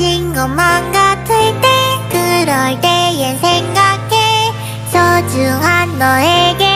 지친 것만 같을 때 그럴 때엔 생각해. 소중한 너에게